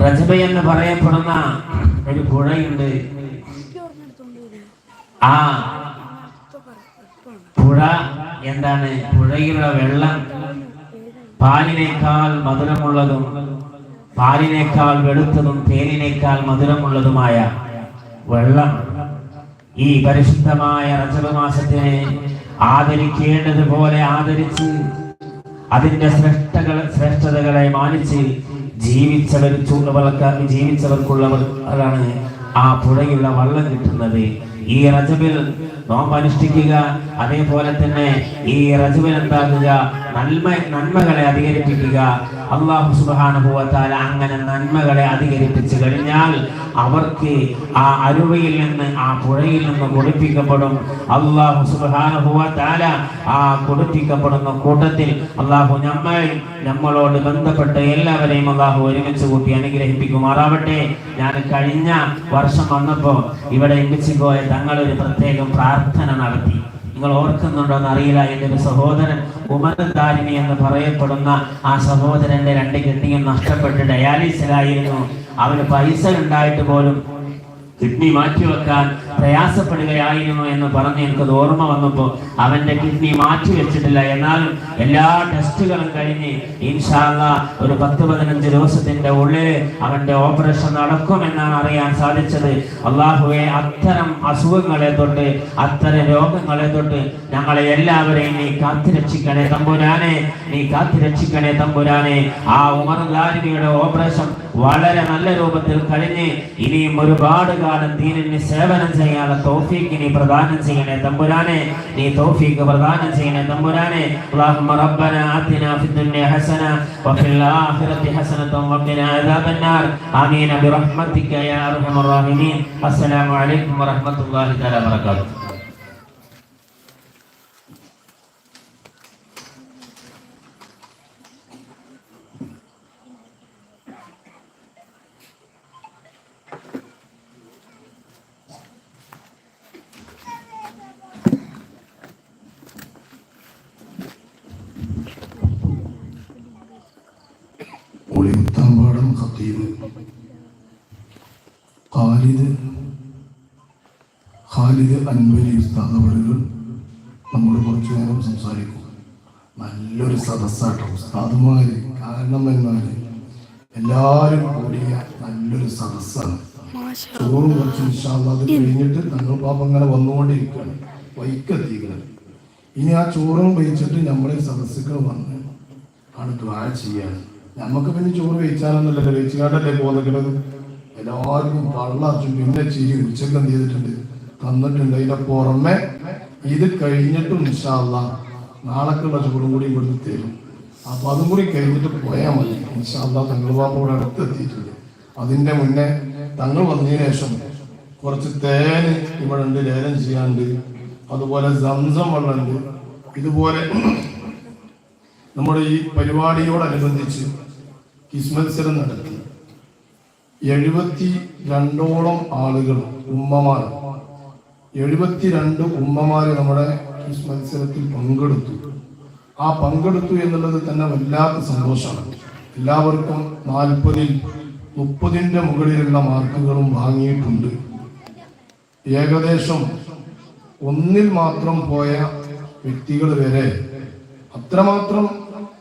റജബ എന്ന് പറയപ്പെടുന്ന ഒരു പുഴയുണ്ട്. ആ പുഴ എന്താണ്? പുഴയിലുള്ള വെള്ളം പാലിനേക്കാൾ മധുരമുള്ളതും പാലിനേക്കാൾ വെളുത്തതും തേനിനേക്കാൾ മധുരമുള്ളതുമായ വെള്ളം ഈ പരിശുദ്ധമായ റജബ ആദരിക്കേണ്ടതുപോലെ ആദരിച്ച് അതിന്റെ ശ്രേഷ്ഠകൾ ശ്രേഷ്ഠതകളെ മാനിച്ച് ജീവിച്ചവർ ചൂണ്ടുവളക്ക ജീവിച്ചവർക്കുള്ളവർ അതാണ് ആ പുഴയുള്ള വള്ളം കിട്ടുന്നത്. ഈ റജബിൽ നോമ്പ് അനുഷ്ഠിക്കുക അതേപോലെ തന്നെ ഈ റജബിൽ എന്താക്കുക നന്മ നന്മകളെ അധികരിപ്പിക്കുക അള്ളാഹു സുബാനുഭവത്താൽ അങ്ങനെ നന്മകളെ അധികരിപ്പിച്ചു കഴിഞ്ഞാൽ അവർക്ക് ആ അരുവയിൽ നിന്ന് ആ പുഴയിൽ നിന്ന് കുടിപ്പിക്കപ്പെടും. അള്ളാഹു സുബാനുഭവത്താല ആ കുടിപ്പിക്കപ്പെടുന്ന കൂട്ടത്തിൽ അള്ളാഹു നമ്മൾ നമ്മളോട് ബന്ധപ്പെട്ട എല്ലാവരെയും അള്ളാഹു ഒരുമിച്ച് കൂട്ടി അനുഗ്രഹിപ്പിക്കുമാറാവട്ടെ. ഞാൻ കഴിഞ്ഞ വർഷം വന്നപ്പോൾ ഇവിടെ എമ്പിച്ചിക്കോയ തങ്ങളൊരു പ്രത്യേകം പ്രാർത്ഥന നടത്തി. നിങ്ങൾ ഓർക്കുന്നുണ്ടോ എന്ന് അറിയില്ല. എന്റെ ഒരു സഹോദരൻ ഉമർദാരിമി എന്ന് പറയപ്പെടുന്ന ആ സഹോദരന്റെ രണ്ട് കിഡ്നിയും നഷ്ടപ്പെട്ട് ഡയാലിസിലായിരുന്നു. അവന് പൈസ ഉണ്ടായിട്ട് പോലും കിഡ്നി മാറ്റിവെക്കാൻ പ്രയാസപ്പെടുകയായിരുന്നു എന്ന് പറഞ്ഞ് എനിക്കത് ഓർമ്മ വന്നപ്പോൾ അവന്റെ കിഡ്നി മാറ്റി വെച്ചിട്ടില്ല. എന്നാലും എല്ലാ ടെസ്റ്റുകളും കഴിഞ്ഞ് ഇൻഷാല്ല ഒരു പത്ത് പതിനഞ്ച് ദിവസത്തിന്റെ ഉള്ളിൽ അവന്റെ ഓപ്പറേഷൻ നടക്കുമെന്നാണ് അറിയാൻ സാധിച്ചത്. അള്ളാഹുവെ അത്തരം അസുഖങ്ങളെ തൊട്ട് അത്തരം രോഗങ്ങളെ തൊട്ട് ഞങ്ങളെ എല്ലാവരെയും നീ കാത്തിരക്ഷിക്കണേ തമ്പുരാനെ നീ കാത്തിരക്ഷിക്കണേ തമ്പുരാനെ. ആ ഉമർ ലാരിയുടെ ഓപ്പറേഷൻ വളരെ നല്ല രൂപത്തിൽ കഴിഞ്ഞ് ഇനിയും ഒരുപാട് കാലം ദീനിന് സേവനം ചെയ്യാനുള്ള തോഫീക്ക് നീ പ്രദാനം ചെയ്യണേ തമ്പുരാനെ നീ തോഫീക്ക് പ്രദാനം ചെയ്യണേ തമ്പുരാനെ اللهم ربنا آتنا في الدنيا حسنة وفي الآخرة حسنة وقنا عذاب النار آمين برحمتك يا أرحم الراحمين السلام عليكم ورحمة الله تعالى وبركاته ഒളിത്താമ്പാടം ഖാലിദ് ഖാലിദ് അൻവരി ഉസ്താദ് അവരുകൾ നമ്മോട് കുറച്ചു നേരം സംസാരിക്കും. നല്ലൊരു സദസ്സാട്ടോ ഉസ്താദുമാര്. കാരണവന്മാര് എല്ലാവരും കൂടിയ നല്ലൊരു സദസ്സാണ്. ചോറും കുറച്ച് അത് കഴിഞ്ഞിട്ട് ഞങ്ങൾ പാപ്പം ഇങ്ങനെ വന്നുകൊണ്ടിരിക്കുകയാണ്. വൈക്കെത്തിക്കുന്നത് ഇനി ആ ചോറും വെച്ചിട്ട് നമ്മളെ സദസ്സുകൾ വന്ന് ആണ് ദ്വാര ചെയ്യാൻ. നമുക്ക് പിന്നെ ചോറ് വെച്ചാലെന്നല്ലല്ലോ വെച്ചുകാട്ടല്ലേ പോകുന്നത് എല്ലാവർക്കും കള്ളാച്ചു പിന്നെ ചിരി ഉച്ചയ്ക്ക് ചെയ്തിട്ടുണ്ട്? തന്നിട്ടുണ്ട്. അതിന്റെ പുറമെ ഇത് കഴിഞ്ഞിട്ടും ഇൻഷാല്ല നാളേക്കുള്ള ചോറും കൂടി ഇവിടുന്ന് തരും. അപ്പൊ അതും കൂടി കഴിഞ്ഞിട്ട് പോയാൽ മതി. ഇൻഷാല്ല തങ്ങൾ പാപ്പോടെ ഇവിടെ അടുത്തെത്തിയിട്ടുണ്ട്. അതിന്റെ മുന്നേ തങ്ങൾ വന്നതിന് ശേഷം കുറച്ച് തേന് ഇവിടെ ഉണ്ട് ലേലം ചെയ്യാണ്ട് അതുപോലെ സംസം വെള്ളമുണ്ട്. ഇതുപോലെ നമ്മുടെ ഈ പരിപാടിയോടനുബന്ധിച്ച് കിസ് മത്സരം നടത്തി എഴുപത്തി രണ്ടോളം ആളുകൾ ഉമ്മമാർ എഴുപത്തിരണ്ട് ഉമ്മമാര് നമ്മുടെ കിസ് മത്സരത്തിൽ പങ്കെടുത്തു. ആ പങ്കെടുത്തു എന്നുള്ളത് തന്നെ വല്ലാത്ത സന്തോഷമാണ്. എല്ലാവർക്കും നാൽപ്പതിൽ മുപ്പതിന്റെ മുകളിലുള്ള മാർക്കുകളും വാങ്ങിയിട്ടുണ്ട്. ഏകദേശം ഒന്നിൽ മാത്രം പോയ വ്യക്തികൾ വരെ അത്രമാത്രം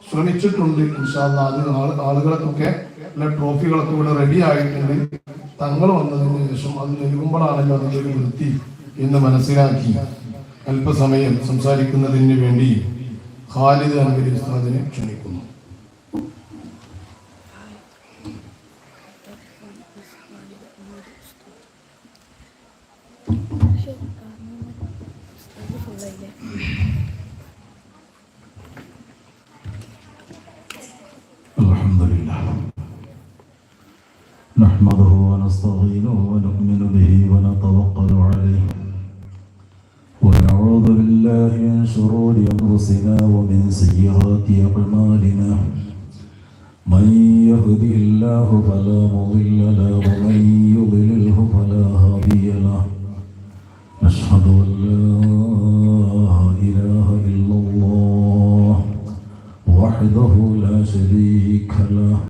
ശ്രമിച്ചിട്ടുണ്ട് ഇൻഷാല്ല അത് ആൾ ആളുകൾക്കൊക്കെ ട്രോഫികളൊക്കെ ഇവിടെ റെഡി ആയിട്ടുണ്ട് തങ്ങൾ വന്നതിന് ശേഷം അത് നൽകുമ്പോഴാണല്ലോ അതിന്റെ ഒരു വൃത്തി എന്ന് മനസ്സിലാക്കി. അല്പസമയം സംസാരിക്കുന്നതിന് വേണ്ടി ഖാലിദ് അൻവരി ക്ഷണിക്കുന്നു. نحمده ونستعينه ونؤمن به ونتوكل عليه ونعوذ بالله من شرور انفسنا ومن سيئات اعمالنا من يهده الله فلا مضل له